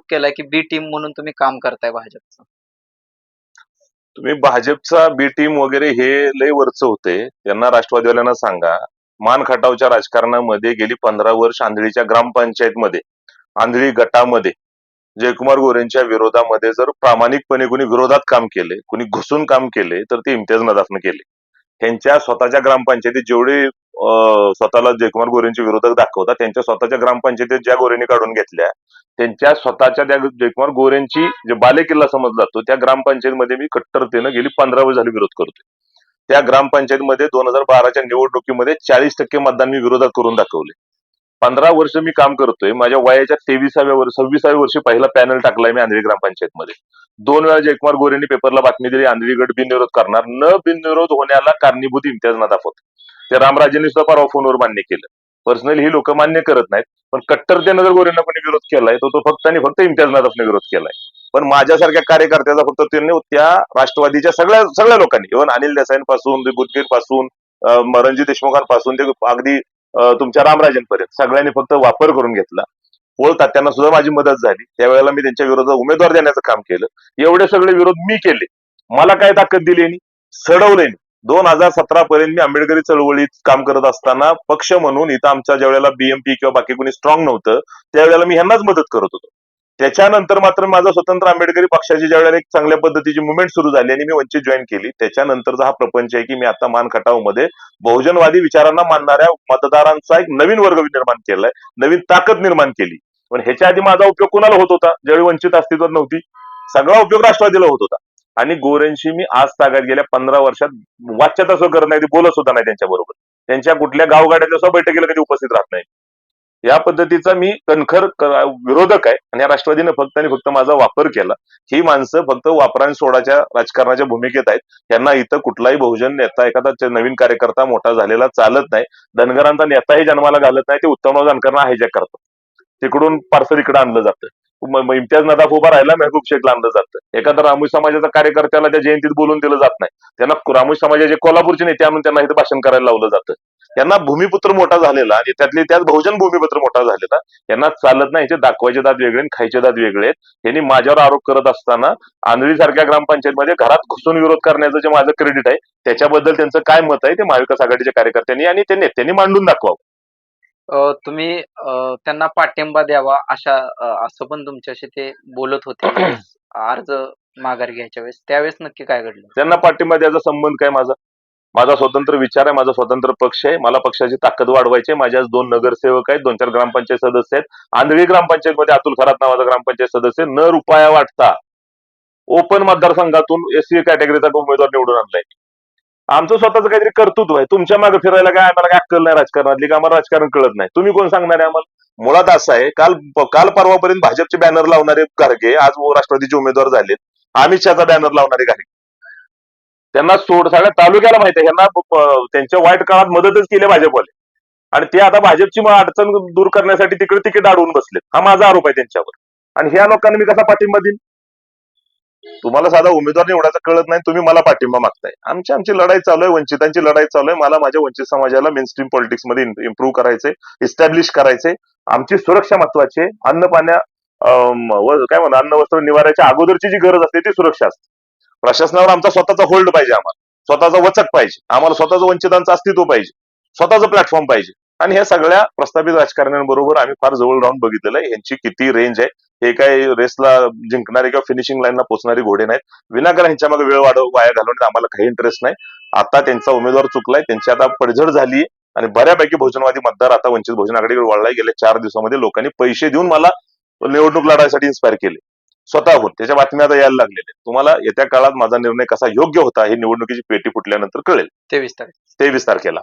आरोप केलाय की बी टीम म्हणून तुम्ही काम करताय भाजपचं? तुम्ही भाजपचा बी टीम वगैरे हे लय वरच होते. त्यांना राष्ट्रवादीवाल्यांना सांगा. मान खटावच्या राजकारणामध्ये गेली पंधरा वर्ष आंधळीच्या ग्रामपंचायतमध्ये आंधळी गटामध्ये जयकुमार गोरेंच्या विरोधामध्ये जर प्रामाणिकपणे कुणी विरोधात काम केले कुणी घुसून काम केले तर ते इम्तियाज नदाफनं केले. त्यांच्या स्वतःच्या ग्रामपंचायतीत जेवढे स्वतःला जयकुमार गोरेंचे विरोधक दाखवतात. त्यांच्या स्वतःच्या ग्रामपंचायतीत ज्या गोरेंनी काढून घेतल्या त्यांच्या स्वतःच्या त्या जयकुमार गोरेंची जे बालेकिल्ला समजला जातो त्या ग्रामपंचायतीमध्ये मी कट्टरतेनं गेली पंधरा वर्ष झाली विरोध करतोय. त्या ग्रामपंचायतीमध्ये दोन हजार बाराच्या निवडणुकीमध्ये चाळीस टक्के मतदान मी विरोधात करून दाखवले पंधरा वर्ष मी काम करतोय. माझ्या वयाच्या तेविसाव्या वर्ष सव्वीसाव्या वर्षी पहिला पॅनल टाकलाय मी आंधळी ग्रामपंचायतमध्ये. दोन वेळा जयकुमार गोरेंनी पेपरला बातमी दिली आंधळीगड बिनविरोध करणार. न बिनविरोध होण्याला कारणीभूत इम्तियाज ना दाखवत. ते रामराजेंनी सुद्धा परवा फोनवर मान्य केलं. पर्सनली ही लोक मान्य करत नाहीत पण कट्टरतेनं जर गोरेंना कोणी विरोध केलाय तो तो फक्त आणि फक्त इम्तियाज नदाफने विरोध केलाय. पण माझ्यासारख्या कार्यकर्त्याचा फक्त त्यांनी त्या राष्ट्रवादीच्या सगळ्या सगळ्या लोकांनी. इव्हन अनिल देसाईंपासून बुद्धगीरपासून रणजित देशमुखांपासून ते अगदी तुमच्या रामराजेंपर्यंत सगळ्यांनी फक्त वापर करून घेतला. पोळ तात्यांना सुद्धा माझी मदत झाली. त्यावेळेला मी त्यांच्या विरोधात उमेदवार देण्याचं काम केलं. एवढे सगळे विरोध मी केले. मला काय ताकद दिली यांनी? सडवले दोन हजार सतरा पर्यंत मी आंबेडकरी चळवळीत काम करत असताना पक्ष म्हणून इथं आमच्या ज्यावेळेला बीएमपी किंवा बाकी कोणी स्ट्रॉंग नव्हतं त्यावेळेला मी ह्यांनाच मदत करत होतो. त्याच्यानंतर मात्र माझा स्वतंत्र आंबेडकरी पक्षाची ज्यावेळेला एक चांगल्या पद्धतीची मुवमेंट सुरू झाली आणि मी वंचित जॉईन केली त्याच्यानंतरचा हा प्रपंच आहे की मी आता मान खटावमध्ये बहुजनवादी विचारांना मानणाऱ्या मतदारांचा एक नवीन वर्ग निर्माण केलाय नवीन ताकद निर्माण केली. पण ह्याच्या आधी माझा उपयोग कुणाला होत होता? ज्यावेळी वंचित अस्तित्वात नव्हती सगळा उपयोग राष्ट्रवादीला होत होता. आणि गोरेंशी मी आज तागात गेल्या पंधरा वर्षात वाच्यता असं करत नाही बोलत सुद्धा नाही त्यांच्या बरोबर. त्यांच्या कुठल्या गावगाड्यातल्या सुद्धा बैठकीला कधी उपस्थित राहत नाही. या पद्धतीचा मी कणखर विरोधक आहे आणि या राष्ट्रवादीने फक्त आणि फक्त माझा वापर केला. ही माणसं फक्त वापरान सोडाच्या राजकारणाच्या भूमिकेत आहेत. त्यांना इथं कुठलाही बहुजन नेता एखादा नवीन कार्यकर्ता मोठा झालेला चालत नाही. धनगरांचा नेताही जन्माला घालत नाही. ते उत्तमराव जानकरांना हायजॅक करतात. तिकडून पार्सल इकडे आणलं जातं. इम्तियाज नदाफ उभा राहिला मेहबूब शेख लांबलं जातं एखादा रामोई समाजाचा कार्यकर्त्याला त्या जयंतीत बोलून दिलं जात नाही. त्यांना रामोई समाजाचे कोल्हापूरचे नेते म्हणून त्यांना इथं भाषण करायला लावलं जातं. त्यांना भूमिपुत्र मोठा झालेला आणि त्यातले त्यात बहुजन भूमिपुत्र मोठा झालेला यांना चालत नाही याचे दाखवायचे दात वेगळे आणि खायचे दात वेगळे आहेत. यांनी माझ्यावर आरोप करत असताना आंधळी सारख्या ग्रामपंचायतमध्ये घरात घुसून विरोध करण्याचं जे माझं क्रेडिट आहे त्याच्याबद्दल त्यांचं काय मत आहे ते महाविकास आघाडीच्या कार्यकर्त्यांनी आणि ते नेत्यांनी मांडून दाखवावं. अं, तुम्ही अं, त्यांना पाठिंबा द्यावा अशा अं, असं पण तुमच्याशी ते बोलत होते त्यावेळेस, अर्ज माघार घ्यायच्या वेळेस. त्यावेळेस नक्की काय घडलं? त्यांना पाठिंबा द्यायचा संबंध काय माझा? माझा स्वतंत्र विचार आहे माझा स्वतंत्र पक्ष आहे. मला पक्षाची ताकद वाढवायची आहे. माझ्या आज दोन नगरसेवक आहेत दोन चार ग्रामपंचायत सदस्य आहेत. आंधळी ग्रामपंचायत मध्ये अतुल खरात नावाचा ग्रामपंचायत सदस्य न रुपया वाटता ओपन मतदारसंघातून एससी कॅटेगरीचा उमेदवार निवडून आणलाय. आमचं स्वतःच काहीतरी कर्तृत्व आहे. तुमच्या मागे फिरायला काय आम्हाला काय अक्कल नाही राजकारणातली का आम्हाला राजकारण कळत नाही. तुम्ही कोण सांगणार आहे आम्हाला? मुळात असं आहे काल काल परवापर्यंत भाजपचे बॅनर लावणारे गारगे आज राष्ट्रवादीचे उमेदवार झालेत. अमित शहाचा बॅनर लावणारे गारगे त्यांना सोड सगळ्या तालुक्याला माहिती आहे. यांना त्यांच्या वाईट काळात मदतच केली भाजपवाले. आणि ते आता भाजपची अडचण दूर करण्यासाठी तिकडे तिकीट अडवून बसलेत. हा माझा आरोप आहे त्यांच्यावर. आणि ह्या लोकांना मी कसा पाठिंबा देईन? तुम्हाला साधा उमेदवार निवडायचं कळत नाही तुम्ही मला पाठिंबा मागताय. आमची आमची लढाई चालू आहे वंचितांची लढाई चालू आहे. मला माझ्या वंचित समाजाला मेन स्ट्रीम पॉलिटिक्समध्ये इम्प्रूव्ह करायचंय इस्टॅब्लिश करायचंय. आमची सुरक्षा महत्वाची आहे. अन्न पाण्या काय म्हणा अन्न वस्त्र निवाऱ्याच्या अगोदरची जी गरज असते ती सुरक्षा असते. प्रशासनावर आमचा स्वतःचा होल्ड पाहिजे आम्हाला. स्वतःचा वचक पाहिजे. आम्हाला स्वतःचं वंचितांचं अस्तित्व पाहिजे. स्वतःचं प्लॅटफॉर्म पाहिजे. आणि ह्या सगळ्या प्रस्थापित राजकारण्यांबरोबर आम्ही फार जवळ राहून बघितलेलं आहे. यांची किती रेंज आहे. हे काय रेसला जिंकणारे किंवा फिनिशिंग लाईनला पोहोचणारी घोडे नाहीत. विनाकारण ह्यांच्या मागे वेळ वाढव वाया घालवण्यात आम्हाला काही इंटरेस्ट नाही. आता त्यांचा उमेदवार चुकलाय त्यांची आता पडझड झाली आणि बऱ्यापैकी बहुजनवादी मतदार आता वंचित बहुजन आघाडीकडे वळलाय. गेल्या चार दिवसामध्ये लोकांनी पैसे देऊन मला निवडणूक लढायसाठी इन्स्पायर केले. स्वतःहून. त्याच्या बातम्या आता यायला लागलेल्या. तुम्हाला येत्या काळात माझा निर्णय कसा योग्य होता हे निवडणुकीची पेटी फुटल्यानंतर कळेल. तेवीस तारीख. तेवीस तारखेला.